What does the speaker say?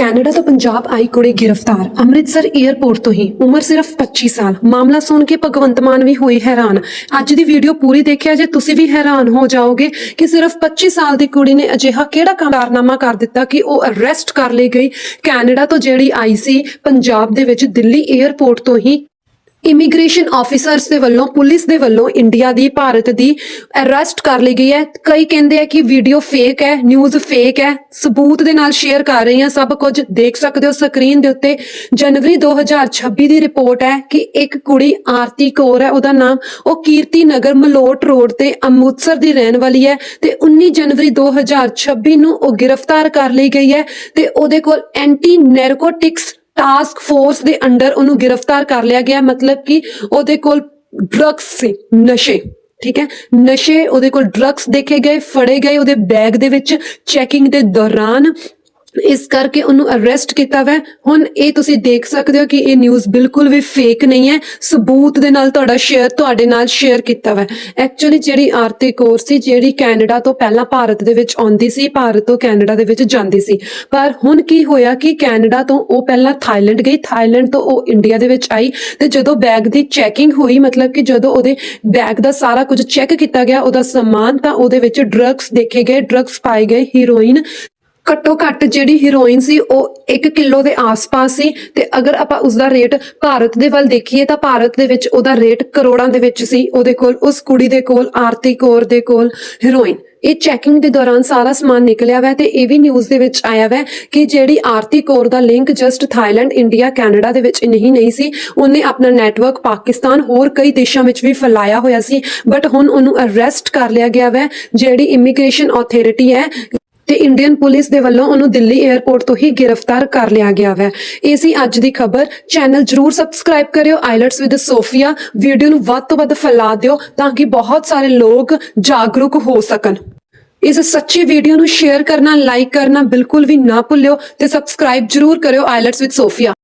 Canada ਤੋਂ ਪੰਜਾਬ ਆਈ ਕੁੜੀ ਗ੍ਰਿਫਤਾਰ। ਅੰਮ੍ਰਿਤਸਰ 에ਅਰਪੋਰਟ ਤੋਂ ਹੀ। ਉਮਰ ਸਿਰਫ 25 ਸਾਲ। ਮਾਮਲਾ ਸੁਣ ਕੇ ਭਗਵੰਤ ਮਾਨ ਵੀ ਹੋਈ ਹੈਰਾਨ। ਅੱਜ ਦੀ ਵੀਡੀਓ ਪੂਰੀ ਦੇਖਿਆ ਜੇ ਤੁਸੀਂ ਵੀ ਹੈਰਾਨ ਹੋ ਜਾਓਗੇ ਕਿ ਸਿਰਫ 25 ਸਾਲ ਦੀ ਕੁੜੀ ਨੇ ਅਜਿਹਾ ਕਿਹੜਾ ਕਾਰਨਾਮਾ ਕਰ ਦਿੱਤਾ ਕਿ ਉਹ ਅਰੈਸਟ ਕਰ ਲਈ ਗਈ। ਕੈਨੇਡਾ ਤੋਂ ਜਿਹੜੀ ਆਈ ਸੀ, ਪੰਜਾਬ ਦੇ ਵਿੱਚ ਦਿੱਲੀ 에ਅਰਪੋਰਟ ਤੋਂ ਹੀ ਇਮੀਗ੍ਰੇਸ਼ਨ ਆਫੀਸਰਸ ਦੇ ਵੱਲੋਂ, ਪੁਲਿਸ ਦੇ ਵੱਲੋਂ ਇੰਡੀਆ ਦੀ, ਭਾਰਤ ਦੀ ਅਰੈਸਟ ਕਰ ਲਈ ਗਈ ਹੈ। ਕਈ ਕਹਿੰਦੇ ਆ ਕਿ ਵੀਡੀਓ ਫੇਕ ਹੈ ਨਿਊਜ਼ ਫੇਕ ਹੈ। ਸਬੂਤ ਦੇ ਨਾਲ ਸ਼ੇਅਰ ਕਰ ਰਹੀ ਹਾਂ, ਸਭ ਕੁਝ ਦੇਖ ਸਕਦੇ ਹੋ ਸਕਰੀਨ ਦੇ ਉੱਤੇ। ਜਨਵਰੀ 2026 ਦੀ ਰਿਪੋਰਟ ਹੈ ਕਿ ਇੱਕ ਕੁੜੀ ਆਰਤੀ ਕੌਰ ਹੈ, ਉਹਦਾ ਨਾਮ ਉਹ ਕੀਰਤੀ ਨਗਰ ਮਲੋਟ ਰੋਡ ਤੇ ਅੰਮ੍ਰਿਤਸਰ ਦੀ ਰਹਿਣ ਵਾਲੀ ਹੈ ਤੇ 19 ਜਨਵਰੀ 2026 ਨੂੰ ਉਹ ਗ੍ਰਿਫਤਾਰ ਕਰ ਲਈ ਗਈ ਹੈ ਤੇ ਉਹਦੇ ਕੋਲ ਐਂਟੀ ਨੈਰਕੋਟਿਕਸ ਟਾਸਕ ਫੋਰਸ ਦੇ ਅੰਡਰ ਉਹਨੂੰ ਗ੍ਰਿਫਤਾਰ ਕਰ ਲਿਆ ਗਿਆ, ਮਤਲਬ ਕਿ ਉਹਦੇ ਕੋਲ ਡਰੱਗਸ ਸੀ, ਨਸ਼ੇ, ਠੀਕ ਹੈ? ਨਸ਼ੇ ਉਹਦੇ ਕੋਲ ਡਰੱਗਸ ਦੇਖੇ ਗਏ, ਫੜੇ ਗਏ, ਉਹਦੇ ਬੈਗ ਦੇ ਵਿੱਚ ਚੈਕਿੰਗ ਦੇ ਦੌਰਾਨ ਇਸ ਕਰਕੇ ਉਹਨੂੰ ਅਰੈਸਟ ਕੀਤਾ ਵੈ। ਹੁਣ ਇਹ ਤੁਸੀਂ ਦੇਖ ਸਕਦੇ ਹੋ ਕਿ ਇਹ ਨਿਊਜ਼ ਬਿਲਕੁਲ ਵੀ ਫੇਕ ਨਹੀਂ ਹੈ। ਸਬੂਤ ਦੇ ਨਾਲ ਤੁਹਾਡਾ ਸ਼ੇਅਰ ਤੁਹਾਡੇ ਨਾਲ ਸ਼ੇਅਰ ਕੀਤਾ ਵੈ। ਐਕਚੁਅਲੀ ਜਿਹੜੀ ਆਰਤੀ ਕੌਰ ਸੀ, ਜਿਹੜੀ ਕੈਨੇਡਾ ਤੋਂ ਪਹਿਲਾਂ ਭਾਰਤ ਦੇ ਵਿੱਚ ਆਉਂਦੀ ਸੀ, ਭਾਰਤ ਤੋਂ ਕੈਨੇਡਾ ਦੇ ਵਿੱਚ ਜਾਂਦੀ ਸੀ। ਪਰ ਹੁਣ ਕੀ ਹੋਇਆ ਕਿ ਕੈਨੇਡਾ ਤੋਂ ਉਹ ਪਹਿਲਾਂ ਥਾਈਲੈਂਡ ਗਈ। ਥਾਈਲੈਂਡ ਤੋਂ ਉਹ ਇੰਡੀਆ ਦੇ ਵਿੱਚ ਆਈ ਤੇ ਜਦੋਂ ਬੈਗ ਦੀ ਚੈਕਿੰਗ ਹੋਈ, ਮਤਲਬ ਕਿ ਜਦੋਂ ਉਹਦੇ ਬੈਗ ਦਾ ਸਾਰਾ ਕੁਝ ਚੈੱਕ ਕੀਤਾ ਗਿਆ, ਉਹਦਾ ਸਮਾਨ ਤਾਂ ਉਹਦੇ ਵਿੱਚ ਡਰੱਗਸ ਦੇਖੇ ਗਏ ਡਰੱਗਸ ਪਾਏ ਗਏ ਹੀਰੋਇਨ ਘੱਟੋ ਘੱਟ ਜਿਹੜੀ ਹੀਰੋਇਨ ਸੀ, ਉਹ 1 ਕਿਲੋ ਦੇ ਆਸ-ਪਾਸ ਸੀ ਤੇ ਅਗਰ ਆਪਾਂ ਉਸ ਦਾ ਰੇਟ ਭਾਰਤ ਦੇ ਵੱਲ ਦੇਖੀਏ ਤਾਂ ਭਾਰਤ ਦੇ ਵਿੱਚ ਉਹਦਾ ਰੇਟ ਕਰੋੜਾਂ ਦੇ ਵਿੱਚ ਸੀ, ਉਹਦੇ ਕੋਲ, ਉਸ ਕੁੜੀ ਦੇ ਕੋਲ, ਆਰਤੀ ਕੌਰ ਦੇ ਕੋਲ ਹੀਰੋਇਨ ਇਹ ਚੈਕਿੰਗ ਦੇ ਦੌਰਾਨ ਸਾਰਾ ਸਮਾਨ ਨਿਕਲਿਆ ਵੈ ਤੇ ਇਹ ਵੀ ਨਿਊਜ਼ ਦੇ ਵਿੱਚ ਆਇਆ ਵੈ ਕਿ ਜਿਹੜੀ ਆਰਤੀ ਕੌਰ ਦਾ link just Thailand, India, Canada ਦੇ ਵਿੱਚ ਨਹੀਂ ਨਹੀਂ ਸੀ, ਉਹਨੇ ਆਪਣਾ ਨੈਟਵਰਕ ਪਾਕਿਸਤਾਨ, ਹੋਰ ਕਈ ਦੇਸ਼ਾਂ ਵਿੱਚ ਵੀ ਫੈਲਾਇਆ ਹੋਇਆ ਸੀ ਬਟ ਹੁਣ ਉਹਨੂੰ ਅਰੈਸਟ ਕਰ ਲਿਆ ਗਿਆ ਵੈ, ਜਿਹੜੀ ਇਮੀਗ੍ਰੇਸ਼ਨ ਅਥਾਰਟੀ ਹੈ ਤੇ ਇੰਡੀਅਨ ਪੁਲਿਸ ਦੇ ਵੱਲੋਂ ਉਹਨੂੰ ਦਿੱਲੀ 에ਅਰਪੋਰਟ ਤੋਂ ਹੀ ਗ੍ਰਿਫਤਾਰ ਕਰ ਲਿਆ ਗਿਆ ਹੈ ਇਹ ਸੀ ਅੱਜ ਦੀ ਖਬਰ। ਚੈਨਲ ਜਰੂਰ ਸਬਸਕ੍ਰਾਈਬ ਕਰਿਓ। ਆਈਲਟਸ ਵਿਦ ਸੋਫੀਆ ਵੀਡੀਓ ਨੂੰ ਵੱਧ ਤੋਂ ਵੱਧ ਫੈਲਾ ਦਿਓ ਤਾਂ ਕਿ ਬਹੁਤ ਸਾਰੇ ਲੋਕ ਜਾਗਰੂਕ ਹੋ ਸਕਣ। ਇਸ ਸੱਚੀ ਵੀਡੀਓ ਨੂੰ ਸ਼ੇਅਰ ਕਰਨਾ ਲਾਈਕ ਕਰਨਾ ਬਿਲਕੁਲ ਵੀ ਨਾ ਭੁੱਲਿਓ ਤੇ ਸਬਸਕ੍ਰਾਈਬ ਜਰੂਰ ਕਰਿਓ ਆਈਲਟਸ ਵਿਦ ਸੋਫੀਆ